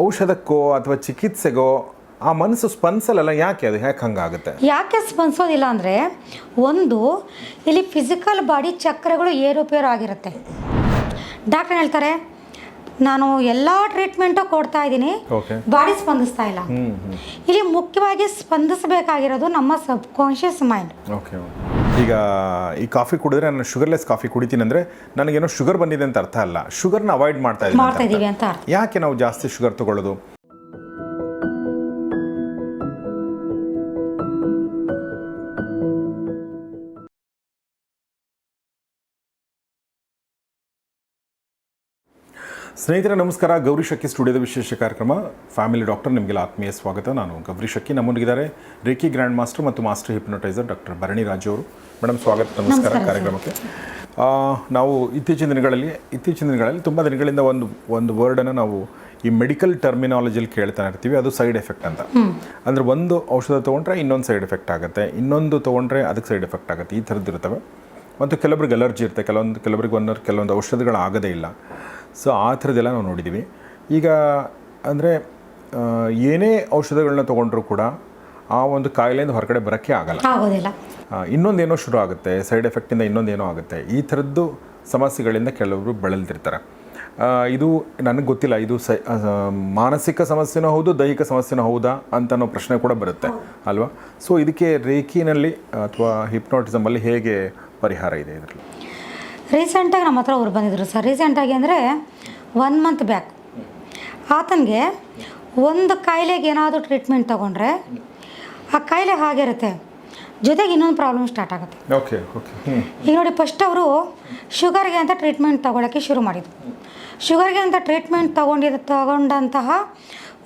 ಔಷಧಕ್ಕೋ ಅಥವಾ ಚಿಕಿತ್ಸೆಗೋ ಆ ಮನಸ್ಸು ಸ್ಪಂದಿಸಲ್ಲ ಯಾಕೆ ಅದು ಯಾಕೆ ಹಂಗಾಗುತ್ತೆ? ಯಾಕೆ ಸ್ಪಂದಿಸೋದಿಲ್ಲ ಅಂದರೆ ಒಂದು ಇಲ್ಲಿ ಫಿಸಿಕಲ್ ಬಾಡಿ ಚಕ್ರಗಳು ಏರುಪೇರು ಆಗಿರುತ್ತೆ ಡಾಕ್ಟರ್ ಹೇಳ್ತಾರೆ ನಾನು ಎಲ್ಲ ಟ್ರೀಟ್ಮೆಂಟು ಕೊಡ್ತಾ ಇದ್ದೀನಿ ಬಾಡಿ ಸ್ಪಂದಿಸ್ತಾ ಇಲ್ಲ. ಇಲ್ಲಿ ಮುಖ್ಯವಾಗಿ ಸ್ಪಂದಿಸಬೇಕಾಗಿರೋದು ನಮ್ಮ ಸಬ್ ಕಾನ್ಷಿಯಸ್ ಮೈಂಡ್ ಓಕೆ ಈಗ ಈ ಕಾಫಿ ಕುಡಿದ್ರೆ ನಾನು ಶುಗರ್ಲೆಸ್ ಕಾಫಿ ಕುಡಿತೀನಿ ಅಂದ್ರೆ ನನಗೇನೋ ಶುಗರ್ ಬಂದಿದೆ ಅಂತ ಅರ್ಥ ಅಲ್ಲ. ಶುಗರ್ನ ಅವಾಯ್ಡ್ ಮಾಡ್ತಾ ಇದ್ದೀವಿ ಅಂತ ಅರ್ಥ. ಯಾಕೆ ನಾವು ಜಾಸ್ತಿ ಶುಗರ್ ತಗೊಳ್ಳೋದು? ಸ್ನೇಹಿತರೆ ನಮಸ್ಕಾರ. ಗೌರಿ ಶಕ್ಕಿ ಸ್ಟುಡಿಯೋದ ವಿಶೇಷ ಕಾರ್ಯಕ್ರಮ. ಫ್ಯಾಮಿಲಿ ಡಾಕ್ಟರ್ ನಿಮಗೆಲ್ಲ ಆತ್ಮೀಯ ಸ್ವಾಗತ. ನಾನು ಗೌರಿ ಶಕ್ಕಿ ನಮ್ಮೊಂದಿಗಿದ್ದಾರೆ ರೇಖಿ ಗ್ರ್ಯಾಂಡ್ ಮಾಸ್ಟರ್ ಮತ್ತು master hypnotiser doctor Bharani Raju ಅವರು. ಮೇಡಮ್ ಸ್ವಾಗತ ನಮಸ್ಕಾರ ಕಾರ್ಯಕ್ರಮಕ್ಕೆ. ನಾವು ಇತ್ತೀಚಿನ ದಿನಗಳಲ್ಲಿ ಇತ್ತೀಚಿನ ದಿನಗಳಲ್ಲಿ ತುಂಬ ದಿನಗಳಿಂದ ಒಂದು ಒಂದು ವರ್ಡನ್ನು ನಾವು ಈ ಮೆಡಿಕಲ್ ಟರ್ಮಿನಾಲಜಿಲಿ ಕೇಳ್ತಾನೆ ಇರ್ತೀವಿ. ಅದು ಸೈಡ್ ಎಫೆಕ್ಟ್ ಅಂತ. ಅಂದರೆ ಒಂದು ಔಷಧ ತೊಗೊಂಡ್ರೆ ಇನ್ನೊಂದು ಸೈಡ್ ಎಫೆಕ್ಟ್ ಆಗುತ್ತೆ. ಇನ್ನೊಂದು ತೊಗೊಂಡ್ರೆ ಅದಕ್ಕೆ ಸೈಡ್ ಎಫೆಕ್ಟ್ ಆಗುತ್ತೆ. ಈ ಥರದ್ದು ಇರ್ತವೆ ಮತ್ತು ಕೆಲವ್ರಿಗೆ ಅಲರ್ಜಿ ಇರುತ್ತೆ. ಕೆಲವೊಂದು ಕೆಲವ್ರಿಗೆ ಒಂದೊಂದು ಕೆಲವೊಂದು ಔಷಧಿಗಳು ಆಗೋದೇ ಇಲ್ಲ. ಸೊ ಆ ಥರದ್ದೆಲ್ಲ ನಾವು ನೋಡಿದ್ದೀವಿ. ಈಗ ಅಂದರೆ ಏನೇ ಔಷಧಗಳನ್ನ ತೊಗೊಂಡ್ರೂ ಕೂಡ ಆ ಒಂದು ಕಾಯಿಲೆಯಿಂದ ಹೊರಗಡೆ ಬರೋಕ್ಕೆ ಆಗಲ್ಲ. ಆಗೋದಿಲ್ಲ. ಇನ್ನೊಂದೇನೋ ಶುರು ಆಗುತ್ತೆ ಸೈಡ್ ಎಫೆಕ್ಟಿಂದ ಇನ್ನೊಂದೇನೋ ಆಗುತ್ತೆ. ಈ ಥರದ್ದು ಸಮಸ್ಯೆಗಳಿಂದ ಕೆಲವರು ಬಳಲ್ತಿರ್ತಾರೆ. ಇದು ನನಗೆ ಗೊತ್ತಿಲ್ಲ ಇದು ಸೈ ಮಾನಸಿಕ ಸಮಸ್ಯೆನೂ ಹೌದು ದೈಹಿಕ ಸಮಸ್ಯೆನೂ ಹೌದಾ ಅಂತ ಅನ್ನೋ ಪ್ರಶ್ನೆ ಕೂಡ ಬರುತ್ತೆ ಅಲ್ವಾ? ಸೊ ಇದಕ್ಕೆ ರೇಖಿನಲ್ಲಿ ಅಥವಾ ಹಿಪ್ನೋಟಿಸಮಲ್ಲಿ ಹೇಗೆ ಪರಿಹಾರ ಇದೆ ಇದರಲ್ಲಿ? ರೀಸೆಂಟಾಗಿ ನಮ್ಮ ಹತ್ರ ಅವ್ರು ಬಂದಿದ್ರು ಸರ್. ರೀಸೆಂಟಾಗಿ ಅಂದರೆ ಒನ್ ಮಂತ್ ಬ್ಯಾಕ್ ಆತನಿಗೆ ಒಂದು ಕಾಯಿಲೆಗೆ ಏನಾದರೂ ಟ್ರೀಟ್ಮೆಂಟ್ ತೊಗೊಂಡ್ರೆ ಆ ಕಾಯಿಲೆ ಹಾಗಿರುತ್ತೆ. ಜೊತೆಗೆ ಇನ್ನೊಂದು ಪ್ರಾಬ್ಲಮ್ ಸ್ಟಾರ್ಟ್ ಆಗುತ್ತೆ. ಓಕೆ ಓಕೆ ಈಗ ನೋಡಿ ಫಸ್ಟ್ ಅವರು ಶುಗರ್ಗೆ ಅಂತ ಟ್ರೀಟ್ಮೆಂಟ್ ತೊಗೊಳಕ್ಕೆ ಶುರು ಮಾಡಿದರು. ಶುಗರ್ಗೆ ಅಂತ ಟ್ರೀಟ್ಮೆಂಟ್ ತೊಗೊಂಡಿದ್ದ ತಗೊಂಡಂತಹ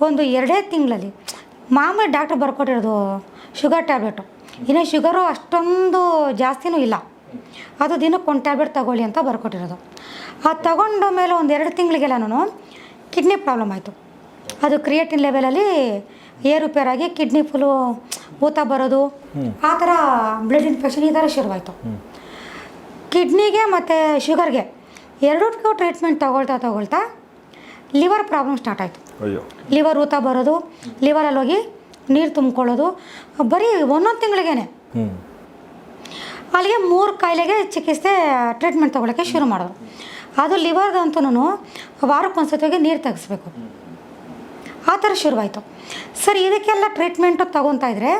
ಒಂದು ಎರಡೇ ತಿಂಗಳಲ್ಲಿ ಮಾಮೂಲಿ ಡಾಕ್ಟ್ರ್ ಬರ್ಕೊಟ್ಟಿರೋದು ಶುಗರ್ ಟ್ಯಾಬ್ಲೆಟು ಇನ್ನು ಶುಗರು ಅಷ್ಟೊಂದು ಜಾಸ್ತಿನೂ ಇಲ್ಲ. ಅದು ದಿನಕ್ಕೆ ಒಂದು ಟ್ಯಾಬ್ಲೆಟ್ ತಗೊಳ್ಳಿ ಅಂತ ಬರ್ಕೊಟ್ಟಿರೋದು. ಅದು ತಗೊಂಡ ಮೇಲೆ ಒಂದು ಎರಡು ನಾನು ಕಿಡ್ನಿ ಪ್ರಾಬ್ಲಮ್ ಆಯಿತು. ಅದು ಕ್ರಿಯೇಟಿನ್ ಲೆವೆಲಲ್ಲಿ ಏರುಪೇರಾಗಿ ಕಿಡ್ನಿ ಫುಲ್ಲು ಊತ ಬರೋದು ಆ ಥರ ಬ್ಲಡ್ ಇನ್ಫೆಕ್ಷನ್ ಈ ಥರ ಶುರುವಾಯಿತು. ಕಿಡ್ನಿಗೆ ಮತ್ತು ಶುಗರ್ಗೆ ಎರಡಕ್ಕೂ ಟ್ರೀಟ್ಮೆಂಟ್ ತಗೊಳ್ತಾ ತಗೊಳ್ತಾ ಲಿವರ್ ಪ್ರಾಬ್ಲಮ್ ಸ್ಟಾರ್ಟ್ ಆಯಿತು. ಲಿವರ್ ಊತ ಬರೋದು ಲಿವರಲ್ಲಿ ಹೋಗಿ ನೀರು ತುಂಬಿಕೊಳ್ಳೋದು ಬರೀ ಒಂದೊಂದು ತಿಂಗಳಿಗೇನೆ. ಅಲ್ಲಿಗೆ ಮೂರು ಕಾಯಿಲೆಗೆ ಚಿಕಿತ್ಸೆ ಟ್ರೀಟ್ಮೆಂಟ್ ತೊಗೊಳಕ್ಕೆ ಶುರು ಮಾಡೋದು ಅದು ಲಿವರ್ದಂತೂ ವಾರಕ್ಕೆ ಒಂದು ಸತಿಗೆ ನೀರು ತೆಗೆಸ್ಬೇಕು. ಆ ಥರ ಶುರುವಾಯಿತು. ಸರ್, ಇದಕ್ಕೆಲ್ಲ ಟ್ರೀಟ್ಮೆಂಟು ತೊಗೊತಾ ಇದ್ದರೆ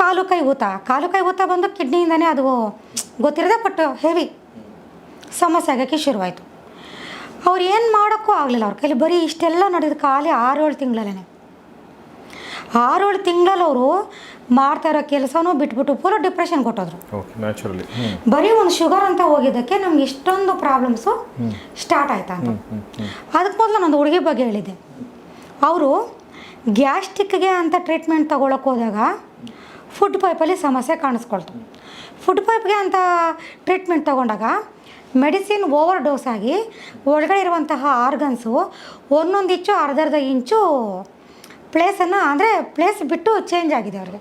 ಕಾಲು ಕೈ ಊತ. ಕಾಲು ಕೈ ಊತ ಬಂದು ಕಿಡ್ನಿಯಿಂದನೇ ಅದು ಗೊತ್ತಿರದೆ ಬಟ್ ಹೆವಿ ಸಮಸ್ಯೆ ಆಗೋಕ್ಕೆ ಶುರುವಾಯಿತು. ಅವ್ರು ಏನು ಮಾಡೋಕ್ಕೂ ಆಗಲಿಲ್ಲ. ಅವ್ರ ಕೈಲಿ ಬರೀ ಇಷ್ಟೆಲ್ಲ ನಡೆದ ಖಾಲಿ ಆರೇಳು ತಿಂಗಳಲ್ಲೇ ಆರೇಳು ತಿಂಗಳಲ್ಲಿ ಅವರು ಮಾಡ್ತಾ ಇರೋ ಕೆಲಸನೂ ಬಿಟ್ಬಿಟ್ಟು ಪೂರ ಡಿಪ್ರೆಷನ್ ಕೊಟ್ಟೋದ್ರು. ನ್ಯಾಚುರಲಿ ಬರೀ ಒಂದು ಶುಗರ್ ಅಂತ ಹೋಗಿದ್ದಕ್ಕೆ ನಮ್ಗೆ ಇಷ್ಟೊಂದು ಪ್ರಾಬ್ಲಮ್ಸು ಸ್ಟಾರ್ಟ್ ಆಯ್ತಾ ಅಂತ. ಅದಕ್ಕೆ ಮೊದಲು ನಾನು ಹುಡುಗಿ ಬಗ್ಗೆ ಹೇಳಿದ್ದೆ. ಅವರು ಗ್ಯಾಸ್ಟಿಕ್ಗೆ ಅಂತ ಟ್ರೀಟ್ಮೆಂಟ್ ತಗೊಳಕ್ಕೆ ಹೋದಾಗ ಫುಡ್ ಪೈಪಲ್ಲಿ ಸಮಸ್ಯೆ ಕಾಣಿಸ್ಕೊಳ್ತು. ಫುಡ್ ಪೈಪ್ಗೆ ಅಂತ ಟ್ರೀಟ್ಮೆಂಟ್ ತಗೊಂಡಾಗ ಮೆಡಿಸಿನ್ ಓವರ್ ಡೋಸ್ ಆಗಿ ಒಳಗಡೆ ಇರುವಂತಹ ಆರ್ಗನ್ಸು ಒಂದೊಂದು ಇಂಚು ಅರ್ಧರ್ಧ ಅರ್ಧ ಇಂಚು ಪ್ಲೇಸನ್ನು ಅಂದರೆ ಪ್ಲೇಸ್ ಬಿಟ್ಟು ಚೇಂಜ್ ಆಗಿದೆ ಅವ್ರಿಗೆ.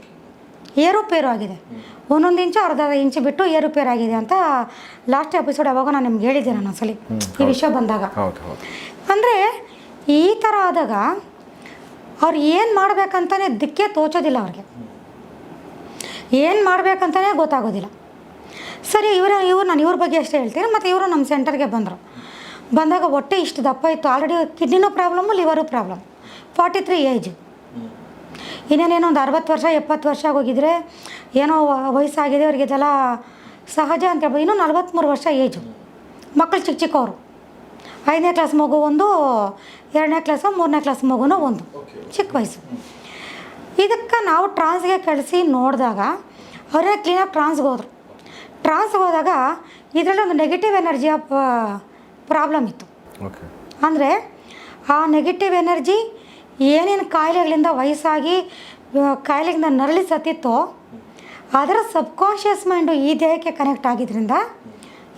ಏರುಪೇರು ಆಗಿದೆ. ಒಂದೊಂದು ಇಂಚು ಅರ್ಧ ಅರ್ಧ ಇಂಚು ಬಿಟ್ಟು ಏರುಪೇರು ಆಗಿದೆ ಅಂತ ಲಾಸ್ಟ್ ಎಪಿಸೋಡ್ ಯಾವಾಗ ನಾನು ನಿಮ್ಗೆ ಹೇಳಿದ್ದೆ ನಾನು ಒಂದ್ಸಲಿ ಈ ವಿಷಯ ಬಂದಾಗ. ಅಂದರೆ ಈ ಥರ ಆದಾಗ ಅವ್ರು ಏನು ಮಾಡಬೇಕಂತಲೇ ದಿಕ್ಕೇ ತೋಚೋದಿಲ್ಲ ಅವ್ರಿಗೆ. ಏನು ಮಾಡಬೇಕಂತಲೇ ಗೊತ್ತಾಗೋದಿಲ್ಲ. ಸರಿ ಇವರು ಇವ್ರು ನಾನು ಇವ್ರ ಬಗ್ಗೆ ಅಷ್ಟೇ ಹೇಳ್ತೀನಿ ಮತ್ತು ಇವರು ನಮ್ಮ ಸೆಂಟರ್ಗೆ ಬಂದರು. ಬಂದಾಗ ಒಟ್ಟೆ ಇಷ್ಟು ದಪ್ಪ ಇತ್ತು already ಕಿಡ್ನಿನೂ problem liver problem forty three age ಇನ್ನೇನೇನೋ ಒಂದು ಅರವತ್ತು ವರ್ಷ ಎಪ್ಪತ್ತು ವರ್ಷ ಆಗೋಗಿದ್ರೆ ಏನೋ ವಯಸ್ಸಾಗಿದೆ ಅವರಿಗೆ ಜಲ ಸಹಜ ಅಂತ ಹೇಳ್ಬೋದು. ಇನ್ನೂ ನಲ್ವತ್ತ್ಮೂರು ವರ್ಷ ಏಜು. ಮಕ್ಕಳು ಚಿಕ್ಕ ಚಿಕ್ಕವರು. ಐದನೇ ಕ್ಲಾಸ್ ಮಗು ಒಂದು ಎರಡನೇ ಕ್ಲಾಸು ಮೂರನೇ ಕ್ಲಾಸ್ ಮಗುನೂ ಒಂದು. ಚಿಕ್ಕ ವಯಸ್ಸು. ಇದಕ್ಕೆ ನಾವು ಟ್ರಾನ್ಸ್ಗೆ ಕಳಿಸಿ ನೋಡಿದಾಗ ಅವರೇ ಕ್ಲೀನಾಗಿ ಟ್ರಾನ್ಸ್ಗೆ ಹೋದರು. ಟ್ರಾನ್ಸ್ಗೆ ಹೋದಾಗ ಇದರಲ್ಲಿ ಒಂದು ನೆಗೆಟಿವ್ ಎನರ್ಜಿಯ ಪ್ರಾಬ್ಲಮ್ ಇತ್ತು. ಅಂದರೆ ಆ ನೆಗೆಟಿವ್ ಎನರ್ಜಿ ಏನೇನು ಕಾಯಿಲೆಗಳಿಂದ ವಯಸ್ಸಾಗಿ ಕಾಯಿಲೆಗಿಂದ ನರಳಿ ಸತ್ತಿತ್ತೋ, ಅದರ ಸಬ್ಕಾನ್ಷಿಯಸ್ ಮೈಂಡು ಈ ದೇಹಕ್ಕೆ ಕನೆಕ್ಟ್ ಆಗಿದ್ದರಿಂದ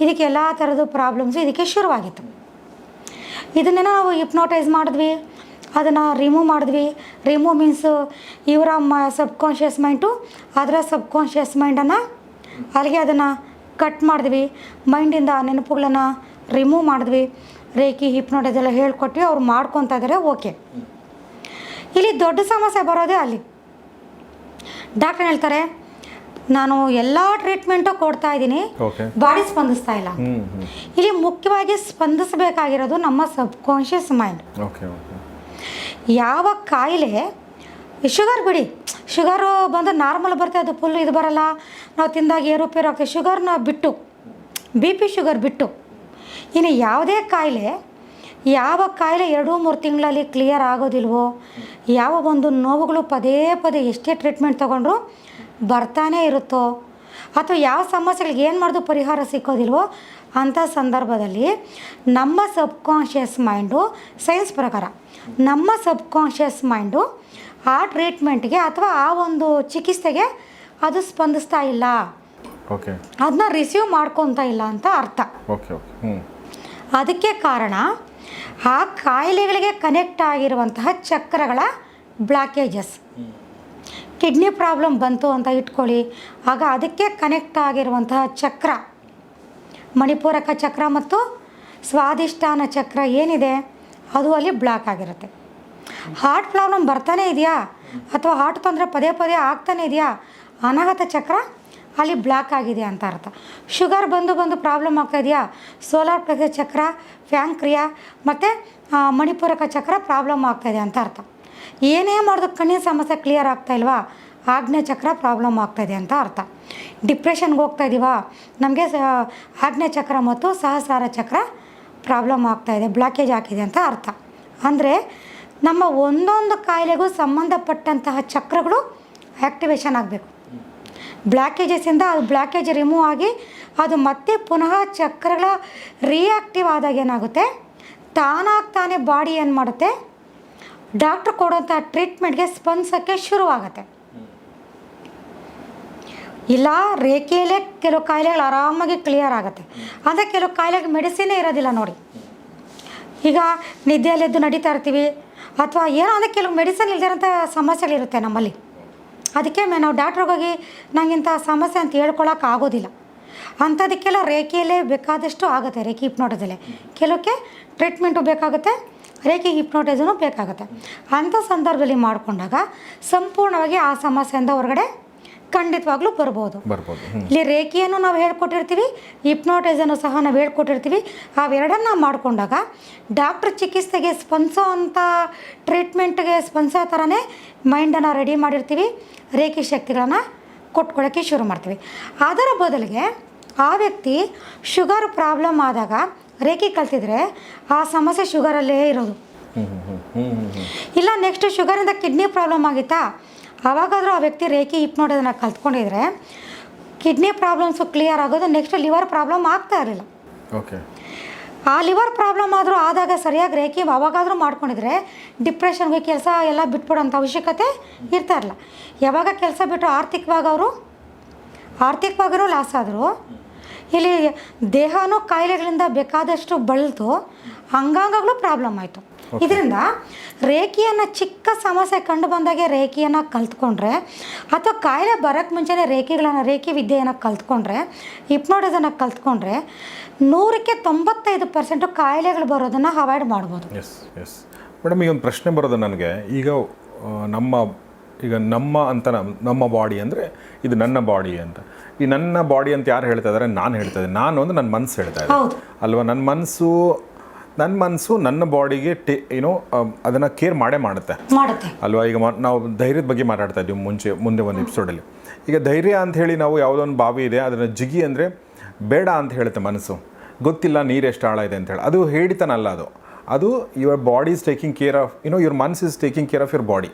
ಇದಕ್ಕೆ ಎಲ್ಲ ಥರದ ಪ್ರಾಬ್ಲಮ್ಸು ಇದಕ್ಕೆ ಶುರುವಾಗಿತ್ತು. ಇದನ್ನೇ ನಾವು ಹಿಪ್ನೋಟೈಸ್ ಮಾಡಿದ್ವಿ, ಅದನ್ನು ರಿಮೂವ್ ಮಾಡಿದ್ವಿ. ರಿಮೂವ್ ಮೀನ್ಸು ಇವರ ಮ ಸಬ್ಕಾನ್ಷಿಯಸ್ ಮೈಂಡು ಅದರ ಸಬ್ಕಾನ್ಷಿಯಸ್ ಮೈಂಡನ್ನು ಅಲ್ಲಿಗೆ ಅದನ್ನು ಕಟ್ ಮಾಡಿದ್ವಿ. ಮೈಂಡಿಂದ ನೆನಪುಗಳನ್ನು ರಿಮೂವ್ ಮಾಡಿದ್ವಿ. ರೇಖಿ ಹಿಪ್ನೋಟೈಸ್ ಎಲ್ಲ ಹೇಳ್ಕೊಟ್ವಿ, ಅವ್ರು ಮಾಡ್ಕೊತಾ ಇದ್ದಾರೆ ಓಕೆ ಇಲ್ಲಿ ದೊಡ್ಡ ಸಮಸ್ಯೆ ಬರೋದೇ ಅಲ್ಲಿ. ಡಾಕ್ಟರ್ ಹೇಳ್ತಾರೆ ನಾನು ಎಲ್ಲ ಟ್ರೀಟ್ಮೆಂಟು ಕೊಡ್ತಾ ಇದ್ದೀನಿ ಬಾಡಿ ಸ್ಪಂದಿಸ್ತಾ ಇಲ್ಲ. ಇಲ್ಲಿ ಮುಖ್ಯವಾಗಿ ಸ್ಪಂದಿಸಬೇಕಾಗಿರೋದು ನಮ್ಮ ಸಬ್ ಕಾನ್ಷಿಯಸ್ ಮೈಂಡ್ ಯಾವ ಕಾಯಿಲೆ ಶುಗರ್ ಬಿಡಿ. ಶುಗರು ಬಂದು ನಾರ್ಮಲ್ ಬರುತ್ತೆ ಅದು ಫುಲ್ ಇದು ಬರಲ್ಲ. ನಾವು ತಿಂದಾಗ ಏರುಪೇರು ಆಗ್ತೀವಿ ಶುಗರ್ನ ಬಿಟ್ಟು ಬಿ ಪಿ ಶುಗರ್ ಬಿಟ್ಟು ಇನ್ನು ಯಾವುದೇ ಕಾಯಿಲೆ ಯಾವ ಕಾಯಿಲೆ ಎರಡು ಮೂರು ತಿಂಗಳಲ್ಲಿ ಕ್ಲಿಯರ್ ಆಗೋದಿಲ್ವೋ? ಯಾವ ಒಂದು ನೋವುಗಳು ಪದೇ ಪದೇ ಎಷ್ಟೇ ಟ್ರೀಟ್ಮೆಂಟ್ ತೊಗೊಂಡ್ರು ಬರ್ತಾನೇ ಇರುತ್ತೋ? ಅಥವಾ ಯಾವ ಸಮಸ್ಯೆಗಳಿಗೆ ಏನು ಮಾಡಿದ್ರು ಪರಿಹಾರ ಸಿಕ್ಕೋದಿಲ್ವೋ? ಅಂಥ ಸಂದರ್ಭದಲ್ಲಿ ನಮ್ಮ ಸಬ್ಕಾನ್ಷಿಯಸ್ ಮೈಂಡು ಸೈನ್ಸ್ ಪ್ರಕಾರ ನಮ್ಮ ಸಬ್ಕಾನ್ಷಿಯಸ್ ಮೈಂಡು ಆ ಟ್ರೀಟ್ಮೆಂಟ್ಗೆ ಅಥವಾ ಆ ಒಂದು ಚಿಕಿತ್ಸೆಗೆ ಅದು ಸ್ಪಂದಿಸ್ತಾ ಇಲ್ಲ. ಓಕೆ ಅದನ್ನ ರಿಸೀವ್ ಮಾಡ್ಕೊತಾ ಇಲ್ಲ ಅಂತ ಅರ್ಥ. ಓಕೆ ಓಕೆ ಅದಕ್ಕೆ ಕಾರಣ ಆ ಕಾಯಿಲೆಗಳಿಗೆ ಕನೆಕ್ಟ್ ಆಗಿರುವಂತಹ ಚಕ್ರಗಳ ಬ್ಲಾಕೇಜಸ್ ಕಿಡ್ನಿ ಪ್ರಾಬ್ಲಮ್ ಬಂತು ಅಂತ ಇಟ್ಕೊಳ್ಳಿ. ಆಗ ಅದಕ್ಕೆ ಕನೆಕ್ಟ್ ಆಗಿರುವಂತಹ ಚಕ್ರ, ಮಣಿಪೂರಕ ಚಕ್ರ ಮತ್ತು ಸ್ವಾದಿಷ್ಠಾನ ಚಕ್ರ ಏನಿದೆ? ಅದು ಅಲ್ಲಿ ಬ್ಲಾಕ್ ಆಗಿರುತ್ತೆ. ಹಾರ್ಟ್ ಪ್ರಾಬ್ಲಮ್ ಬರ್ತಾನೆ ಇದೆಯಾ? ಅಥವಾ ಹಾರ್ಟ್ ತೊಂದರೆ ಪದೇ ಪದೇ ಆಗ್ತಾನೆ ಇದೆಯಾ? ಅನಾಹತ ಚಕ್ರ ಅಲ್ಲಿ ಬ್ಲಾಕ್ ಆಗಿದೆ ಅಂತ ಅರ್ಥ. ಶುಗರ್ ಬಂದು ಬಂದು ಪ್ರಾಬ್ಲಮ್ ಆಗ್ತಾ ಇದೆಯಾ? ಸೋಲಾರ್ ಪ್ಲೆಕ್ಸಸ್ ಚಕ್ರ ಫ್ಯಾಂಕ್ರಿಯಾ ಮತ್ತು ಮಣಿಪೂರಕ ಚಕ್ರ ಪ್ರಾಬ್ಲಮ್ ಆಗ್ತಾಯಿದೆ ಅಂತ ಅರ್ಥ. ಏನೇ ಮಾಡಿದ್ರು ಕಣ್ಣಿನ ಸಮಸ್ಯೆ ಕ್ಲಿಯರ್ ಆಗ್ತಾ ಇಲ್ವಾ? ಆಗ್ನೇಯ ಚಕ್ರ ಪ್ರಾಬ್ಲಮ್ ಆಗ್ತಾಯಿದೆ ಅಂತ ಅರ್ಥ. ಡಿಪ್ರೆಷನ್ಗೆ ಹೋಗ್ತಾ ಇದೀವಾ? ನಮಗೆ ಆಗ್ನೇಯ ಚಕ್ರ ಮತ್ತು ಸಹಸ್ರಾರ ಚಕ್ರ ಪ್ರಾಬ್ಲಮ್ ಆಗ್ತಾಯಿದೆ ಬ್ಲಾಕೇಜ್ ಆಗಿದೆ ಅಂತ ಅರ್ಥ. ಅಂದರೆ ನಮ್ಮ ಒಂದೊಂದು ಕಾಯಿಲೆಗೂ ಸಂಬಂಧಪಟ್ಟಂತಹ ಚಕ್ರಗಳು ಆ್ಯಕ್ಟಿವೇಶನ್ ಆಗಬೇಕು. ಬ್ಲಾಕೇಜಸ್ಸಿಂದ ಅದು ಬ್ಲ್ಯಾಕೇಜ್ ರಿಮೂವ್ ಆಗಿ ಅದು ಮತ್ತೆ ಪುನಃ ಚಕ್ರಗಳ ರಿಯಾಕ್ಟಿವ್ ಆದಾಗ ಏನಾಗುತ್ತೆ? ತಾನಾಗಿ ತಾನೇ ಬಾಡಿ ಏನು ಮಾಡುತ್ತೆ? ಡಾಕ್ಟ್ರ್ ಕೊಡೋಂಥ ಟ್ರೀಟ್ಮೆಂಟ್ಗೆ ಸ್ಪಂದಿಸೋಕ್ಕೆ ಶುರುವಾಗುತ್ತೆ. ಇಲ್ಲ, ರೇಖೆಯಲ್ಲೇ ಕೆಲವು ಕಾಯಿಲೆಗಳು ಆರಾಮಾಗಿ ಕ್ಲಿಯರ್ ಆಗುತ್ತೆ. ಅಂದರೆ ಕೆಲವು ಕಾಯಿಲೆಗೆ ಮೆಡಿಸಿನೇ ಇರೋದಿಲ್ಲ ನೋಡಿ. ಈಗ ನಿದ್ದೆಯಲ್ಲೆದ್ದು ನಡೀತಾ ಇರ್ತೀವಿ, ಅಥವಾ ಏನೋ ಅಂದರೆ ಕೆಲವು ಮೆಡಿಸಿನ್ ಇಲ್ಲದಿರೋಂಥ ಸಮಸ್ಯೆಗಳಿರುತ್ತೆ ನಮ್ಮಲ್ಲಿ. ಅದಕ್ಕೆ ನಾವು ಡಾಕ್ಟ್ರಿಗೋಗಿ ಹೋಗಿ ಇಂಥ ಸಮಸ್ಯೆ ಅಂತ ಹೇಳ್ಕೊಳಕ್ಕೆ ಆಗೋದಿಲ್ಲ. ಅಂಥದಕ್ಕೆಲ್ಲ ರೇಖೆಯಲ್ಲೇ ಬೇಕಾದಷ್ಟು ಆಗುತ್ತೆ ರೇಖೆ ಹಿಪ್ನೋಟದಲ್ಲೇ. ಕೆಲವಕ್ಕೆ ಟ್ರೀಟ್ಮೆಂಟು ಬೇಕಾಗುತ್ತೆ ರೇಖೆ ಹಿಪ್ನೋಟಿಸನು ಬೇಕಾಗುತ್ತೆ. ಅಂಥ ಸಂದರ್ಭದಲ್ಲಿ ಮಾಡಿಕೊಂಡಾಗ ಸಂಪೂರ್ಣವಾಗಿ ಆ ಸಮಸ್ಯೆಯಿಂದ ಹೊರಗಡೆ ಖಂಡಿತವಾಗ್ಲೂ ಬರ್ಬೋದು. ಬರ್ಬೋದು ಇಲ್ಲಿ ರೇಖೆಯನ್ನು ನಾವು ಹೇಳ್ಕೊಟ್ಟಿರ್ತೀವಿ ಹಿಪ್ನೋಟೈಸನ್ನು ಸಹ ನಾವು ಹೇಳ್ಕೊಟ್ಟಿರ್ತೀವಿ ಅವೆರಡನ್ನ ಮಾಡಿಕೊಂಡಾಗ ಡಾಕ್ಟ್ರ್ ಚಿಕಿತ್ಸೆಗೆ ಸ್ಪಂದಿಸೋ ಅಂಥ ಟ್ರೀಟ್ಮೆಂಟ್ಗೆ ಸ್ಪಂದಿಸೋ ಥರನೇ ಮೈಂಡನ್ನು ರೆಡಿ ಮಾಡಿರ್ತೀವಿ. ರೇಖೆ ಶಕ್ತಿಗಳನ್ನು ಕೊಟ್ಕೊಳ್ಳೋಕ್ಕೆ ಶುರು ಮಾಡ್ತೀವಿ. ಅದರ ಬದಲಿಗೆ ಆ ವ್ಯಕ್ತಿ ಶುಗರ್ ಪ್ರಾಬ್ಲಮ್ ಆದಾಗ ರೇಖೆ ಕಲ್ತಿದ್ರೆ ಆ ಸಮಸ್ಯೆ ಶುಗರಲ್ಲೇ ಇರೋದು. ಇಲ್ಲ ನೆಕ್ಸ್ಟ್ ಶುಗರಿಂದ ಕಿಡ್ನಿ ಪ್ರಾಬ್ಲಮ್ ಆಗಿತ್ತಾ? ಆವಾಗಾದರೂ ಆ ವ್ಯಕ್ತಿ ರೇಖೆ ನೋಡೋದನ್ನು ಕಲ್ತ್ಕೊಂಡಿದ್ರೆ ಕಿಡ್ನಿ ಪ್ರಾಬ್ಲಮ್ಸು ಕ್ಲಿಯರ್ ಆಗೋದು ನೆಕ್ಸ್ಟ್ ಲಿವರ್ ಪ್ರಾಬ್ಲಮ್ ಆಗ್ತಾ ಇರಲಿಲ್ಲ. ಓಕೆ ಆ ಲಿವರ್ ಪ್ರಾಬ್ಲಮ್ ಆದರೂ ಆದಾಗ ಸರಿಯಾಗಿ ರೇಖೆ ಅವಾಗಾದರೂ ಮಾಡ್ಕೊಂಡಿದ್ರೆ ಡಿಪ್ರೆಷನ್ಗೆ ಕೆಲಸ ಎಲ್ಲ ಬಿಟ್ಬಿಡೋಂಥ ಅವಶ್ಯಕತೆ ಇರ್ತಾ ಇರಲ್ಲ. ಯಾವಾಗ ಕೆಲಸ ಬಿಟ್ಟು ಆರ್ಥಿಕವಾಗಿ ಅವರು ಆರ್ಥಿಕವಾಗಿಯೂ ಲಾಸ್ ಆದರು. ಇಲ್ಲಿ ದೇಹನೂ ಕಾಯಿಲೆಗಳಿಂದ ಬೇಕಾದಷ್ಟು ಬಳಲ್ತು ಅಂಗಾಂಗಗಳು ಪ್ರಾಬ್ಲಮ್ ಆಯಿತು. ಇದರಿಂದ ರೇಖಿಯನ್ನು ಚಿಕ್ಕ ಸಮಸ್ಯೆ ಕಂಡು ಬಂದಾಗೆ ರೇಖಿಯನ್ನು ಕಲ್ತ್ಕೊಂಡ್ರೆ ಅಥವಾ ಕಾಯಿಲೆ ಬರೋಕ್ಕೆ ಮುಂಚೆನೇ ರೇಖೆಗಳನ್ನು ರೇಖೆ ವಿದ್ಯೆಯನ್ನು ಕಲ್ತ್ಕೊಂಡ್ರೆ ಹಿಪ್ನೋಟಿಸನ್ನು ಕಲ್ತ್ಕೊಂಡ್ರೆ ನೂರಕ್ಕೆ ತೊಂಬತ್ತೈದು ಪರ್ಸೆಂಟು ಕಾಯಿಲೆಗಳು ಬರೋದನ್ನು ಅವಾಯ್ಡ್ ಮಾಡ್ಬೋದು. ಎಸ್ ಎಸ್ ಮೇಡಮ್ ಈಗ ಒಂದು ಪ್ರಶ್ನೆ ಬರೋದು ನನಗೆ. ಈಗ ನಮ್ಮ ಈಗ ನಮ್ಮ ಅಂತ ನಮ್ಮ ಬಾಡಿ ಅಂದರೆ ಇದು ನನ್ನ ಬಾಡಿ ಅಂತ. ಈ ನನ್ನ ಬಾಡಿ ಅಂತ ಯಾರು ಹೇಳ್ತಾ ಇದ್ದಾರೆ ನಾನು ಹೇಳ್ತಾ ಇದ್ದೀನಿ. ನಾನು ಅಂದರೆ ನನ್ನ ಮನಸ್ಸು ಹೇಳ್ತಾ ಇದ್ದೆ ಅಲ್ವಾ? ನನ್ನ ಮನಸ್ಸು ನನ್ನ ಮನಸ್ಸು ನನ್ನ ಬಾಡಿಗೆ ಟೇ ಏನೋ ಅದನ್ನು ಕೇರ್ ಮಾಡೇ ಮಾಡುತ್ತೆ. ಮಾಡುತ್ತೆ. ಅಲ್ವಾ? ಈಗ ನಾವು ಧೈರ್ಯದ ಬಗ್ಗೆ ಮಾತಾಡ್ತಾ ಇದ್ದೀವಿ ಮುಂಚೆ ಮುಂದೆ ಒಂದು ಎಪಿಸೋಡಲ್ಲಿ ಈಗ ಧೈರ್ಯ ಅಂತ ಹೇಳಿ ನಾವು ಯಾವುದೋ ಒಂದು ಬಾವಿ ಇದೆ ಅದನ್ನು ಜಿಗಿ ಅಂದರೆ ಬೇಡ ಅಂತ ಹೇಳುತ್ತೆ ಮನಸ್ಸು. ಗೊತ್ತಿಲ್ಲ ನೀರು ಎಷ್ಟು ಆಳ ಇದೆ ಅಂತ ಹೇಳಿ. ಅದು ಹೇಳಿತನಲ್ಲ ಅದು. ಅದು your body is taking care of you know your ಮನ್ಸ್ is taking care of your body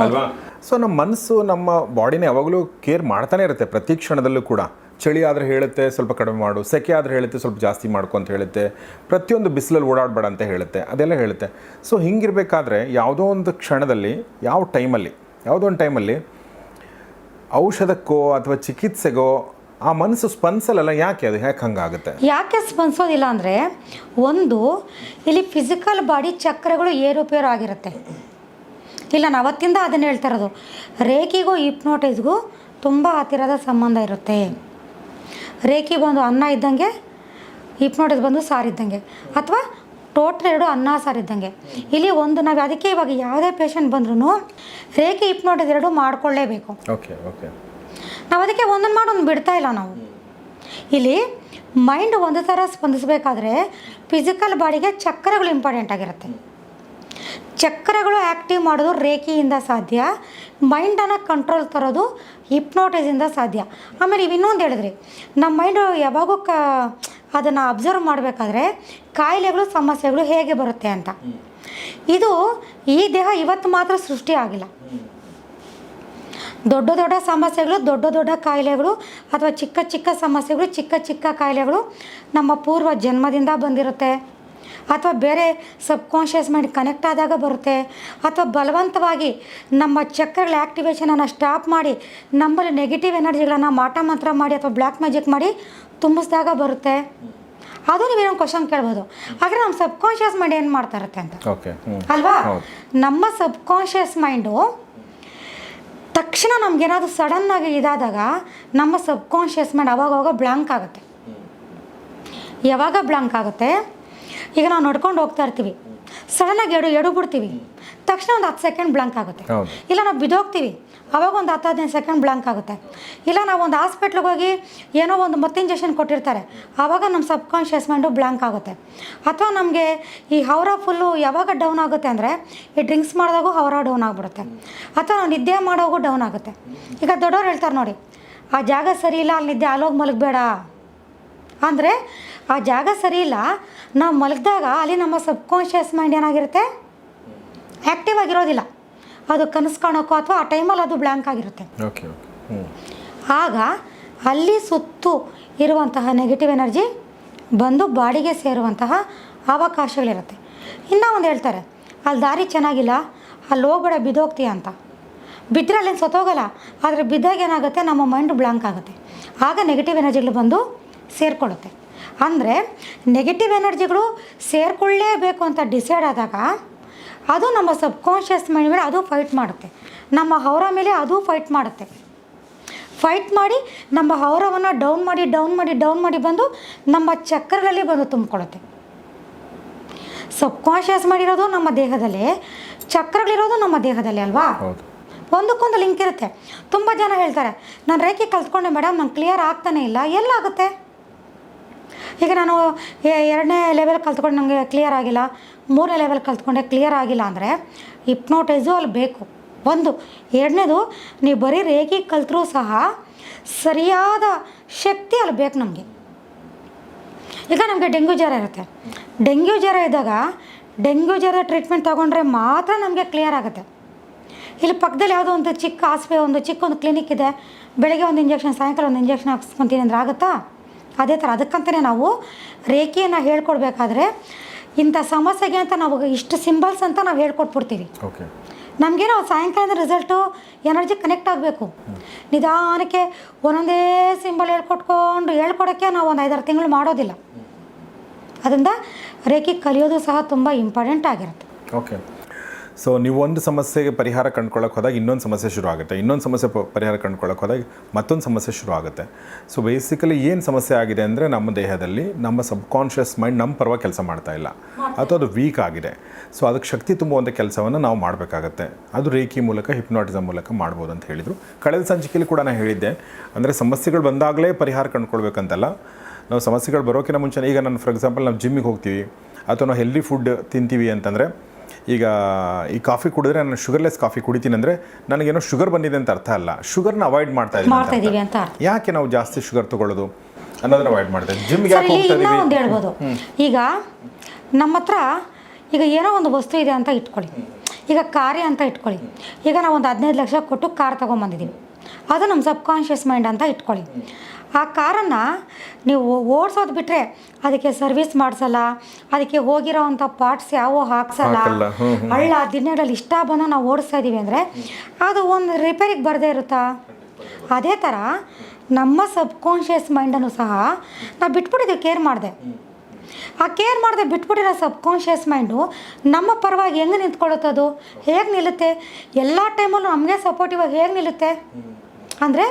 ಅಲ್ವಾ? ಸೊ ನಮ್ಮ ಮನಸ್ಸು ನಮ್ಮ ಬಾಡಿನ ಯಾವಾಗಲೂ ಕೇರ್ ಮಾಡ್ತಾನೆ ಇರುತ್ತೆ. ಪ್ರತಿ ಕ್ಷಣದಲ್ಲೂ ಕೂಡ. ಚಳಿ ಆದರೆ ಹೇಳುತ್ತೆ ಸ್ವಲ್ಪ ಕಡಿಮೆ ಮಾಡು. ಸೆಕೆ ಆದರೆ ಹೇಳುತ್ತೆ ಸ್ವಲ್ಪ ಜಾಸ್ತಿ ಮಾಡ್ಕೊ ಅಂತ ಹೇಳುತ್ತೆ. ಪ್ರತಿಯೊಂದು ಬಿಸಿಲಲ್ಲಿ ಓಡಾಡಬೇಡ ಅಂತ ಹೇಳುತ್ತೆ. ಅದೆಲ್ಲ ಹೇಳುತ್ತೆ. ಸೊ ಹಿಂಗಿರಬೇಕಾದ್ರೆ ಯಾವುದೋ ಒಂದು ಕ್ಷಣದಲ್ಲಿ ಯಾವ ಟೈಮಲ್ಲಿ ಯಾವುದೋ ಒಂದು ಟೈಮಲ್ಲಿ ಔಷಧಕ್ಕೋ ಅಥವಾ ಚಿಕಿತ್ಸೆಗೋ ಆ ಮನಸ್ಸು ಸ್ಪಂದಿಸಲ್ಲ ಯಾಕೆ ಅದು ಯಾಕೆ ಹಂಗಾಗುತ್ತೆ? ಯಾಕೆ ಸ್ಪಂದಿಸೋದಿಲ್ಲ ಅಂದರೆ ಒಂದು ಇಲ್ಲಿ ಫಿಸಿಕಲ್ ಬಾಡಿ ಚಕ್ರಗಳು ಏರುಪೇರು ಆಗಿರುತ್ತೆ ಇಲ್ಲ ನಾನು ಅವತ್ತಿಂದ ಅದನ್ನು ಹೇಳ್ತಾ ಇರೋದು. ರೇಖಿಗೂ ಹಿಪ್ನೋಟೈಸ್ಗೂ ತುಂಬ ಹತ್ತಿರದ ಸಂಬಂಧ ಇರುತ್ತೆ. ರೇಖಿ ಬಂದು ಅನ್ನ ಇದ್ದಂಗೆ ಹಿಪ್ನೋಟೈಸ್ ಬಂದು ಸಾರಿದ್ದಂಗೆ ಅಥವಾ ಟೋಟಲ್ ಎರಡು ಅನ್ನ ಸಾರು ಇದ್ದಂಗೆ. ಇಲ್ಲಿ ಒಂದು ನಾವು ಅದಕ್ಕೆ ಇವಾಗ ಯಾವುದೇ ಪೇಷಂಟ್ ಬಂದ್ರೂ ರೇಖೆ ಹಿಪ್ನೋಟೈಸ್ ಎರಡು ಮಾಡಿಕೊಳ್ಳೇಬೇಕು. ಓಕೆ ಓಕೆ ನಾವು ಅದಕ್ಕೆ ಒಂದೊಂದು ಮಾಡೊಂದು ಬಿಡ್ತಾ ಇಲ್ಲ ನಾವು. ಇಲ್ಲಿ ಮೈಂಡ್ ಒಂದು ಥರ ಸ್ಪಂದಿಸಬೇಕಾದ್ರೆ ಫಿಸಿಕಲ್ ಬಾಡಿಗೆ ಚಕ್ರಗಳು ಇಂಪಾರ್ಟೆಂಟ್ ಆಗಿರುತ್ತೆ. ಚಕ್ರಗಳು ಆ್ಯಕ್ಟಿವ್ ಮಾಡೋದು ರೇಖೆಯಿಂದ ಸಾಧ್ಯ ಮೈಂಡನ್ನು ಕಂಟ್ರೋಲ್ ತರೋದು ಹಿಪ್ನೋಟೈಸಿಂದ ಸಾಧ್ಯ. ಆಮೇಲೆ ಇವು ಇನ್ನೊಂದು ಹೇಳಿದ್ರಿ ನಮ್ಮ ಮೈಂಡು ಯಾವಾಗೂ ಕ ಅದನ್ನು ಅಬ್ಸರ್ವ್ ಮಾಡಬೇಕಾದ್ರೆ ಕಾಯಿಲೆಗಳು ಸಮಸ್ಯೆಗಳು ಹೇಗೆ ಬರುತ್ತೆ ಅಂತ. ಇದು ಈ ದೇಹ ಇವತ್ತು ಮಾತ್ರ ಸೃಷ್ಟಿ ಆಗಿಲ್ಲ. ದೊಡ್ಡ ದೊಡ್ಡ ಸಮಸ್ಯೆಗಳು ದೊಡ್ಡ ದೊಡ್ಡ ಕಾಯಿಲೆಗಳು ಅಥವಾ ಚಿಕ್ಕ ಚಿಕ್ಕ ಸಮಸ್ಯೆಗಳು ಚಿಕ್ಕ ಚಿಕ್ಕ ಕಾಯಿಲೆಗಳು ನಮ್ಮ ಪೂರ್ವ ಜನ್ಮದಿಂದ ಬಂದಿರುತ್ತೆ. ಅಥವಾ ಬೇರೆ ಸಬ್ಕಾನ್ಷಿಯಸ್ ಮೈಂಡ್ ಕನೆಕ್ಟ್ ಆದಾಗ ಬರುತ್ತೆ. ಅಥವಾ ಬಲವಂತವಾಗಿ ನಮ್ಮ ಚಕ್ರಗಳ ಆ್ಯಕ್ಟಿವೇಷನನ್ನು ಸ್ಟಾಪ್ ಮಾಡಿ ನಮ್ಮಲ್ಲಿ ನೆಗೆಟಿವ್ ಎನರ್ಜಿಗಳನ್ನು ಮಾಟ ಮಂತ್ರ ಮಾಡಿ ಅಥವಾ ಬ್ಲ್ಯಾಕ್ ಮ್ಯಾಜಿಕ್ ಮಾಡಿ ತುಂಬಿಸಿದಾಗ ಬರುತ್ತೆ. ಅದು ನೀವೇನೋ ಕ್ವಶನ್ ಕೇಳ್ಬೋದು. ಆದರೆ ನಮ್ಮ ಸಬ್ಕಾನ್ಷಿಯಸ್ ಮೈಂಡ್ ಏನು ಮಾಡ್ತಾ ಇರುತ್ತೆ ಅಂತ. ಓಕೆ ಅಲ್ವಾ. ನಮ್ಮ ಸಬ್ಕಾನ್ಷಿಯಸ್ ಮೈಂಡು ತಕ್ಷಣ ನಮಗೇನಾದ್ರು ಸಡನ್ನಾಗಿ ಇದಾದಾಗ ನಮ್ಮ ಸಬ್ಕಾನ್ಷಿಯಸ್ ಮೈಂಡ್ ಅವಾಗವಾಗ ಬ್ಲ್ಯಾಂಕ್ ಆಗುತ್ತೆ. ಯಾವಾಗ ಬ್ಲ್ಯಾಂಕ್ ಆಗುತ್ತೆ? ಈಗ ನಾವು ನಡ್ಕೊಂಡು ಹೋಗ್ತಾ ಇರ್ತೀವಿ. ಸಡನ್ನಾಗಿ ಎಡು ಎಡು ಬಿಡ್ತೀವಿ ತಕ್ಷಣ ಒಂದು ಹತ್ತು ಸೆಕೆಂಡ್ ಬ್ಲಾಂಕ್ ಆಗುತ್ತೆ. ಇಲ್ಲ ನಾವು ಬಿದ್ದೋಗ್ತೀವಿ. ಅವಾಗ ಒಂದು ಹತ್ತು ಹದಿನೈದು ಸೆಕೆಂಡ್ ಬ್ಲಾಂಕ್ ಆಗುತ್ತೆ. ಇಲ್ಲ ನಾವು ಒಂದು ಹಾಸ್ಪಿಟ್ಲಿಗೆ ಹೋಗಿ ಏನೋ ಒಂದು ಮತ್ತೆ ಇಂಜೆಕ್ಷನ್ ಕೊಟ್ಟಿರ್ತಾರೆ. ಆವಾಗ ನಮ್ಮ ಸಬ್ ಕಾನ್ಷಿಯಸ್ ಮೈಂಡು ಬ್ಲಾಂಕ್ ಆಗುತ್ತೆ. ಅಥವಾ ನಮಗೆ ಈ ಹವರ ಫುಲ್ಲು ಯಾವಾಗ ಡೌನ್ ಆಗುತ್ತೆ ಅಂದರೆ ಈ ಡ್ರಿಂಕ್ಸ್ ಮಾಡಿದಾಗ ಹವರ ಡೌನ್ ಆಗಿಬಿಡುತ್ತೆ. ಅಥವಾ ನಾವು ನಿದ್ದೆ ಮಾಡೋವಾಗ ಡೌನ್ ಆಗುತ್ತೆ. ಈಗ ದೊಡ್ಡವ್ರು ಹೇಳ್ತಾರೆ ನೋಡಿ ಆ ಜಾಗ ಸರಿ ಇಲ್ಲ ಅಲ್ಲಿ ನಿದ್ದೆ ಅಲ್ಲೋಗಿ ಮಲಗಬೇಡ. ಅಂದರೆ ಆ ಜಾಗ ಸರಿ ಇಲ್ಲ ನಾವು ಮಲಗಿದಾಗ ಅಲ್ಲಿ ನಮ್ಮ ಸಬ್ಕಾನ್ಷಿಯಸ್ ಮೈಂಡ್ ಏನಾಗಿರುತ್ತೆ? ಆ್ಯಕ್ಟಿವ್ ಆಗಿರೋದಿಲ್ಲ. ಅದು ಕನಸು ಕಾಣೋಕ್ಕೋ ಅಥವಾ ಆ ಟೈಮಲ್ಲಿ ಅದು ಬ್ಲ್ಯಾಂಕ್ ಆಗಿರುತ್ತೆ. ಆಗ ಅಲ್ಲಿ ಸುತ್ತು ಇರುವಂತಹ ನೆಗೆಟಿವ್ ಎನರ್ಜಿ ಬಂದು ಬಾಡಿಗೆ ಸೇರುವಂತಹ ಅವಕಾಶಗಳಿರುತ್ತೆ. ಇನ್ನೂ ಒಂದು ಹೇಳ್ತಾರೆ ಅಲ್ಲಿ ದಾರಿ ಚೆನ್ನಾಗಿಲ್ಲ ಅಲ್ಲಿ ಹೋಗ್ಬೇಡ ಬಿದ್ದೋಗ್ತೀಯ ಅಂತ. ಬಿದ್ದರೆ ಅಲ್ಲೇನು ಸತ್ತೋಗಲ್ಲ ಆದರೆ ಬಿದ್ದಾಗ ಏನಾಗುತ್ತೆ ನಮ್ಮ ಮೈಂಡ್ ಬ್ಲ್ಯಾಂಕ್ ಆಗುತ್ತೆ. ಆಗ ನೆಗೆಟಿವ್ ಎನರ್ಜಿಗಳು ಬಂದು ಸೇರಿಕೊಳ್ಳುತ್ತೆ. ಅಂದರೆ ನೆಗೆಟಿವ್ ಎನರ್ಜಿಗಳು ಸೇರಿಕೊಳ್ಳೇಬೇಕು ಅಂತ ಡಿಸೈಡ್ ಆದಾಗ ಅದು ನಮ್ಮ ಸಬ್ಕಾನ್ಷಿಯಸ್ ಮೈಂಡ್ ಮೇಲೆ ಅದು ಫೈಟ್ ಮಾಡುತ್ತೆ. ನಮ್ಮ ಹೌರ ಮೇಲೆ ಅದು ಫೈಟ್ ಮಾಡುತ್ತೆ. ಫೈಟ್ ಮಾಡಿ ನಮ್ಮ ಹೌರವನ್ನು ಡೌನ್ ಮಾಡಿ ಡೌನ್ ಮಾಡಿ ಡೌನ್ ಮಾಡಿ ಬಂದು ನಮ್ಮ ಚಕ್ರಗಳಲ್ಲಿ ಬಂದು ತುಂಬಿಕೊಳ್ಳುತ್ತೆ. ಸಬ್ಕಾನ್ಷಿಯಸ್ ಮಾಡಿರೋದು ನಮ್ಮ ದೇಹದಲ್ಲಿ ಚಕ್ರಗಳಿರೋದು ನಮ್ಮ ದೇಹದಲ್ಲಿ ಅಲ್ವಾ? ಒಂದಕ್ಕೊಂದು ಲಿಂಕ್ ಇರುತ್ತೆ. ತುಂಬ ಜನ ಹೇಳ್ತಾರೆ ನಾನು ರೇಖೆ ಕಲ್ತ್ಕೊಂಡೆ ಮೇಡಮ್ ನಂಗೆ ಕ್ಲಿಯರ್ ಆಗ್ತಾನೆ ಇಲ್ಲ ಎಲ್ಲಾಗುತ್ತೆ ಈಗ ನಾನು ಎರಡನೇ ಲೆವೆಲ್ ಕಲ್ತ್ಕೊಂಡು ನನಗೆ ಕ್ಲಿಯರ್ ಆಗಿಲ್ಲ. ಮೂರನೇ ಲೆವೆಲ್ ಕಲ್ತ್ಕೊಂಡೆ ಕ್ಲಿಯರ್ ಆಗಿಲ್ಲ ಅಂದರೆ ಹಿಪ್ನೋಟೈಸು ಅಲ್ಲಿ ಬೇಕು. ಒಂದು. ಎರಡನೇದು, ನೀವು ಬರೀ ರೇಖೆ ಕಲ್ತರೂ ಸಹ ಸರಿಯಾದ ಶಕ್ತಿ ಅಲ್ಲಿ ಬೇಕು ನಮಗೆ. ಈಗ ನಮಗೆ ಡೆಂಗ್ಯೂ ಜ್ವರ ಇರುತ್ತೆ. ಡೆಂಗ್ಯೂ ಜ್ವರ ಇದ್ದಾಗ ಡೆಂಗ್ಯೂ ಜ್ವರದ ಟ್ರೀಟ್ಮೆಂಟ್ ತೊಗೊಂಡ್ರೆ ಮಾತ್ರ ನಮಗೆ ಕ್ಲಿಯರ್ ಆಗುತ್ತೆ. ಇಲ್ಲಿ ಪಕ್ಕದಲ್ಲಿ ಯಾವುದೋ ಒಂದು ಚಿಕ್ಕ ಆಸ್ಪೆ ಒಂದು ಚಿಕ್ಕ ಒಂದು ಕ್ಲಿನಿಕ್ ಇದೆ. ಬೆಳಗ್ಗೆ ಒಂದು ಇಂಜೆಕ್ಷನ್ ಸಾಯಂಕಾಲ ಒಂದು ಇಂಜೆಕ್ಷನ್ ಹಾಕ್ಸ್ಕೊತೀನಿ ಅಂದ್ರೆ ಆಗುತ್ತಾ? ಅದೇ ಥರ ಅದಕ್ಕಂತಲೇ ನಾವು ರೇಖೆಯನ್ನು ಹೇಳ್ಕೊಡ್ಬೇಕಾದ್ರೆ ಇಂಥ ಸಮಸ್ಯೆಗೆ ಅಂತ ನಾವು ಇಷ್ಟು ಸಿಂಬಲ್ಸ್ ಅಂತ ನಾವು ಹೇಳ್ಕೊಟ್ಬಿಡ್ತೀವಿ. ನಮಗೇನು ಸಾಯಂಕಾಲದ ರಿಸಲ್ಟು ಎನರ್ಜಿ ಕನೆಕ್ಟ್ ಆಗಬೇಕು. ನಿಧಾನಕ್ಕೆ ಒಂದೊಂದೇ ಸಿಂಬಲ್ ಹೇಳ್ಕೊಟ್ಕೊಂಡು ಹೇಳ್ಕೊಡೋಕ್ಕೆ ನಾವು ಒಂದು ಐದಾರು ತಿಂಗಳು ಮಾಡೋದಿಲ್ಲ. ಅದರಿಂದ ರೇಖೆ ಕಲಿಯೋದು ಸಹ ತುಂಬ ಇಂಪಾರ್ಟೆಂಟ್ ಆಗಿರುತ್ತೆ. ಓಕೆ ಸೊ ನೀವು ಒಂದು ಸಮಸ್ಯೆಗೆ ಪರಿಹಾರ ಕಂಡ್ಕೊಳ್ಳೋಕೆ ಹೋದಾಗ ಇನ್ನೊಂದು ಸಮಸ್ಯೆ ಶುರು ಆಗುತ್ತೆ ಇನ್ನೊಂದು ಸಮಸ್ಯೆ ಪರಿಹಾರ ಕಂಡ್ಕೊಳ್ಳೋಕೆ ಹೋದಾಗ ಮತ್ತೊಂದು ಸಮಸ್ಯೆ ಶುರು ಆಗುತ್ತೆ ಸೊ ಬೇಸಿಕಲಿ ಏನು ಸಮಸ್ಯೆ ಆಗಿದೆ ಅಂದರೆ ನಮ್ಮ ದೇಹದಲ್ಲಿ ನಮ್ಮ ಸಬ್ಕಾನ್ಷಿಯಸ್ ಮೈಂಡ್ ನಮ್ಮ ಪರವಾಗಿ ಕೆಲಸ ಮಾಡ್ತಾ ಇಲ್ಲ. ಅಥವಾ ಅದು ವೀಕ್ ಆಗಿದೆ. ಸೊ ಅದಕ್ಕೆ ಶಕ್ತಿ ತುಂಬುವಂಥ ಕೆಲಸವನ್ನು ನಾವು ಮಾಡಬೇಕಾಗತ್ತೆ. ಅದು ರೇಖಿ ಮೂಲಕ ಹಿಪ್ನಾಟಿಸಮ್ ಮೂಲಕ ಮಾಡ್ಬೋದು ಅಂತ ಹೇಳಿದರು. ಕಳೆದ ಸಂಚಿಕೆಯಲ್ಲಿ ಕೂಡ ನಾನು ಹೇಳಿದ್ದೆ. ಅಂದರೆ ಸಮಸ್ಯೆಗಳು ಬಂದಾಗಲೇ ಪರಿಹಾರ ಕಂಡುಕೊಳ್ಬೇಕಂತಲ್ಲ. ನಾವು ಸಮಸ್ಯೆಗಳು ಬರೋಕ್ಕಿಂತ ಮುಂಚೆ ಈಗ ನಾನು ಫಾರ್ ಎಕ್ಸಾಂಪಲ್ ನಾವು ಜಿಮ್ಮಿಗೆ ಹೋಗ್ತೀವಿ. ಅಥವಾ ನಾವು ಹೆಲ್ದಿ ಫುಡ್ ತಿಂತೀವಿ ಅಂತಂದರೆ ಈಗ ಈ ಕಾಫಿ ಕುಡಿದ್ರೆ ನಾನು ಶುಗರ್ಲೆಸ್ ಕಾಫಿ ಕುಡಿತೀನಿ ಅಂದರೆ ನನಗೇನೋ ಶುಗರ್ ಬಂದಿದೆ ಅಂತ ಅರ್ಥ ಅಲ್ಲ. ಶುಗರ್ನ ಅವಾಯ್ಡ್ ಮಾಡ್ತಾ ಮಾಡ್ತಾ ಇದ್ದೀವಿ ಅಂತ ಅರ್ಥ. ಯಾಕೆ ನಾವು ಜಾಸ್ತಿ ಶುಗರ್ ತಗೊಳ್ಳೋದು? ಅನ್ನೋದನ್ನ ಅವಾಯ್ಡ್ ಮಾಡ್ತಾ ಇದ್ದೀವಿ ಜಿಮ್ಗೆ ಸರ್ ಯಾಕೆ ಇಲ್ಲಿ ಹೋಗ್ತಾ ಇನ್ನೂ ಒಂದು ಇದೀವಿ ಹೇಳ್ಬೋದು ಈಗ ನಮ್ಮ ಹತ್ರ ಈಗ ಏನೋ ಒಂದು ವಸ್ತು ಇದೆ ಅಂತ ಇಟ್ಕೊಳ್ಳಿ. ಈಗ ಕಾರೇ ಅಂತ ಇಟ್ಕೊಳ್ಳಿ. ಈಗ ನಾವು ಒಂದು ಹದಿನೈದು ಲಕ್ಷ ಕೊಟ್ಟು ಕಾರ್ ತೊಗೊಂಬಂದಿದ್ದೀವಿ ಅದು ನಮ್ಮ ಸಬ್ಕಾನ್ಷಿಯಸ್ ಮೈಂಡ್ ಅಂತ ಇಟ್ಕೊಳ್ಳಿ. ಆ ಕಾರನ್ನು ನೀವು ಓಡಿಸೋದು ಬಿಟ್ಟರೆ ಅದಕ್ಕೆ ಸರ್ವಿಸ್ ಮಾಡಿಸಲ್ಲ ಅದಕ್ಕೆ ಹೋಗಿರೋವಂಥ ಪಾರ್ಟ್ಸ್ ಯಾವ ಹಾಕ್ಸಲ್ಲ. ಹಳ್ಳ ದಿನಗಳಲ್ಲಿ ಇಷ್ಟ ಬಂದು ನಾವು ಓಡಿಸ್ತಾ ಇದ್ದೀವಿ ಅಂದರೆ ಅದು ಒಂದು ರಿಪೇರಿಗೆ ಬರದೇ ಇರುತ್ತಾ? ಅದೇ ಥರ ನಮ್ಮ ಸಬ್ಕಾನ್ಷಿಯಸ್ ಮೈಂಡನ್ನು ಸಹ ನಾವು ಬಿಟ್ಬಿಟ್ಟಿದ್ದೀವಿ ಕೇರ್ ಮಾಡಿದೆ. ಆ ಕೇರ್ ಮಾಡದೆ ಬಿಟ್ಬಿಟ್ಟಿರೋ ಸಬ್ಕಾನ್ಷಿಯಸ್ ಮೈಂಡು ನಮ್ಮ ಪರವಾಗಿ ಹೆಂಗೆ ನಿಂತ್ಕೊಳ್ಳುತ್ತೆ ಅದು ಹೇಗೆ ನಿಲ್ಲುತ್ತೆ? ಎಲ್ಲ ಟೈಮಲ್ಲೂ ನಮಗೆ ಸಪೋರ್ಟಿವ್ ಆಗಿ ಹೇಗೆ ನಿಲ್ಲುತ್ತೆ? ಅಂದರೆ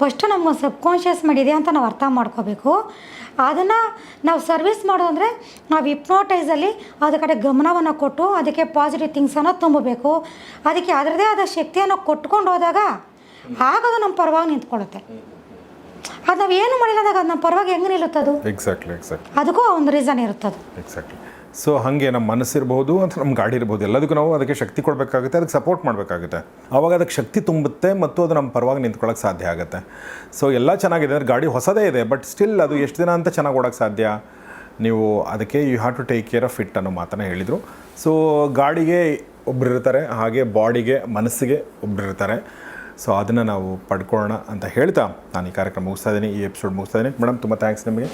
ಫಸ್ಟು ನಮ್ಗೆ ಸಬ್ಕಾನ್ಷಿಯಸ್ ಮಾಡಿದೆ ಅಂತ ನಾವು ಅರ್ಥ ಮಾಡ್ಕೋಬೇಕು. ಅದನ್ನು ನಾವು ಸರ್ವಿಸ್ ಮಾಡೋದಂದರೆ ನಾವು ಇಪ್ನೋಟೈಸಲ್ಲಿ ಅದ್ರ ಕಡೆ ಗಮನವನ್ನು ಕೊಟ್ಟು ಅದಕ್ಕೆ ಪಾಸಿಟಿವ್ ಥಿಂಗ್ಸನ್ನು ತುಂಬಬೇಕು. ಅದಕ್ಕೆ ಅದರದೇ ಆದ ಶಕ್ತಿಯನ್ನು ಕೊಟ್ಕೊಂಡು ಹೋದಾಗ ಆಗೋದು ನಮ್ಮ ಪರವಾಗಿ ನಿಂತ್ಕೊಳ್ಳುತ್ತೆ. ಅದು ನಾವು ಏನು ಮಾಡಿಲ್ಲದಾಗ ಅದು ನಮ್ಮ ಪರವಾಗಿ ಹೆಂಗೆ ನಿಲ್ಲುತ್ತದು? ಎಕ್ಸಾಕ್ಟ್ಲಿ ಎಕ್ಸಾಕ್ಟ್ಲಿ ಅದಕ್ಕೂ ಒಂದು ರೀಸನ್ ಇರುತ್ತದು. ಎಕ್ಸಾಕ್ಟ್ಲಿ ಸೊ ಹಾಗೆ ನಮ್ಮ ಮನಸ್ಸಿರ್ಬೋದು ಅಂತ ನಮ್ಮ ಗಾಡಿ ಇರ್ಬೋದು ಎಲ್ಲದಕ್ಕೂ ನಾವು ಅದಕ್ಕೆ ಶಕ್ತಿ ಕೊಡಬೇಕಾಗುತ್ತೆ ಅದಕ್ಕೆ ಸಪೋರ್ಟ್ ಮಾಡಬೇಕಾಗುತ್ತೆ. ಆವಾಗ ಅದಕ್ಕೆ ಶಕ್ತಿ ತುಂಬುತ್ತೆ ಮತ್ತು ಅದು ನಮ್ಮ ಪರವಾಗಿ ನಿಂತ್ಕೊಳ್ಳೋಕೆ ಸಾಧ್ಯ ಆಗುತ್ತೆ. ಸೊ ಎಲ್ಲ ಚೆನ್ನಾಗಿದೆ. ಅಂದರೆ ಗಾಡಿ ಹೊಸದೇ ಇದೆ ಬಟ್ ಸ್ಟಿಲ್ ಅದು ಎಷ್ಟು ದಿನ ಅಂತ ಚೆನ್ನಾಗಿ ಓಡೋಕ್ಕೆ ಸಾಧ್ಯ? ನೀವು ಅದಕ್ಕೆ you have to take care of fit ಅನ್ನೋ ಮಾತನ್ನು ಹೇಳಿದರು. ಸೊ ಗಾಡಿಗೆ ಒಬ್ಬರು ಇರ್ತಾರೆ ಹಾಗೆ ಬಾಡಿಗೆ ಮನಸ್ಸಿಗೆ ಒಬ್ಬರು ಇರ್ತಾರೆ. ಸೊ ಅದನ್ನು ನಾವು ಪಡ್ಕೊಳ್ಳೋಣ ಅಂತ ಹೇಳ್ತಾ ನಾನು ಈ ಕಾರ್ಯಕ್ರಮ ಮುಗಿಸ್ತಾ ಇದ್ದೀನಿ ಈ ಎಪಿಸೋಡ್ ಮುಗಿಸ್ತಾ ಇದ್ದೀನಿ. ಮೇಡಮ್ ತುಂಬ ಥ್ಯಾಂಕ್ಸ್ ನಿಮಗೆ.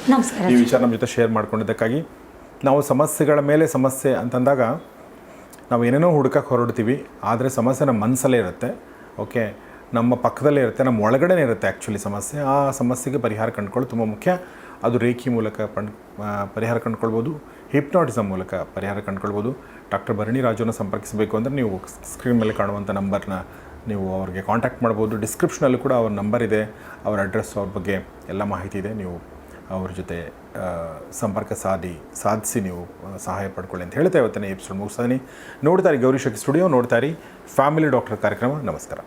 ಈ ವಿಚಾರ ನಮ್ಮ ಜೊತೆ ಶೇರ್ ಮಾಡ್ಕೊಂಡಿದ್ದಕ್ಕಾಗಿ. ನಾವು ಸಮಸ್ಯೆಗಳ ಮೇಲೆ ಸಮಸ್ಯೆ ಅಂತಂದಾಗ ನಾವು ಏನೇನೋ ಹುಡುಕಕ್ಕೆ ಹೊರಡ್ತೀವಿ ಆದರೆ ಸಮಸ್ಯೆ ನಮ್ಮ ಮನಸ್ಸಲ್ಲೇ ಇರುತ್ತೆ. ಓಕೆ ನಮ್ಮ ಪಕ್ಕದಲ್ಲೇ ಇರುತ್ತೆ ನಮ್ಮ ಒಳಗಡೆ ಇರುತ್ತೆ ಆ್ಯಕ್ಚುಲಿ ಸಮಸ್ಯೆ. ಆ ಸಮಸ್ಯೆಗೆ ಪರಿಹಾರ ಕಂಡುಕೊಳ್ಳೋದು ತುಂಬ ಮುಖ್ಯ. ಅದು ರೇಖಿ ಮೂಲಕ ಪಂಡ್ ಪರಿಹಾರ ಕಂಡುಕೊಳ್ಬೋದು. ಹಿಪ್ನಾಟಿಸಮ್ ಮೂಲಕ ಪರಿಹಾರ ಕಂಡುಕೊಳ್ಬೋದು. ಡಾಕ್ಟರ್ ಭರಣಿ ರಾಜುನ ಸಂಪರ್ಕಿಸಬೇಕು ಅಂದರೆ ನೀವು ಸ್ಕ್ರೀನ್ ಮೇಲೆ ಕಾಣುವಂಥ ನಂಬರ್ನ ನೀವು ಅವ್ರಿಗೆ ಕಾಂಟ್ಯಾಕ್ಟ್ ಮಾಡ್ಬೋದು. ಡಿಸ್ಕ್ರಿಪ್ಷನಲ್ಲೂ ಕೂಡ ಅವ್ರ ನಂಬರ್ ಇದೆ. ಅವ್ರ ಅಡ್ರೆಸ್ ಅವ್ರ ಬಗ್ಗೆ ಎಲ್ಲ ಮಾಹಿತಿ ಇದೆ. ನೀವು ಅವ್ರ ಜೊತೆ ಸಂಪರ್ಕ ಸಾಧಿ, ಸಾಧಿಸಿ ನೀವು ಸಹಾಯ ಪಡ್ಕೊಳ್ಳಿ ಅಂತ ಹೇಳ್ತಾ ಇವತ್ತಿನ ಎಪಿಸೋಡ್ ಮುಗಿಸ್ತಾನೆ ನೋಡ್ತಾರೆ ಗೌರಿ ಶಕ್ತಿ ಸ್ಟುಡಿಯೋ ನೋಡ್ತಾರೆ ಫ್ಯಾಮಿಲಿ ಡಾಕ್ಟರ್ ಕಾರ್ಯಕ್ರಮ, ನಮಸ್ಕಾರ.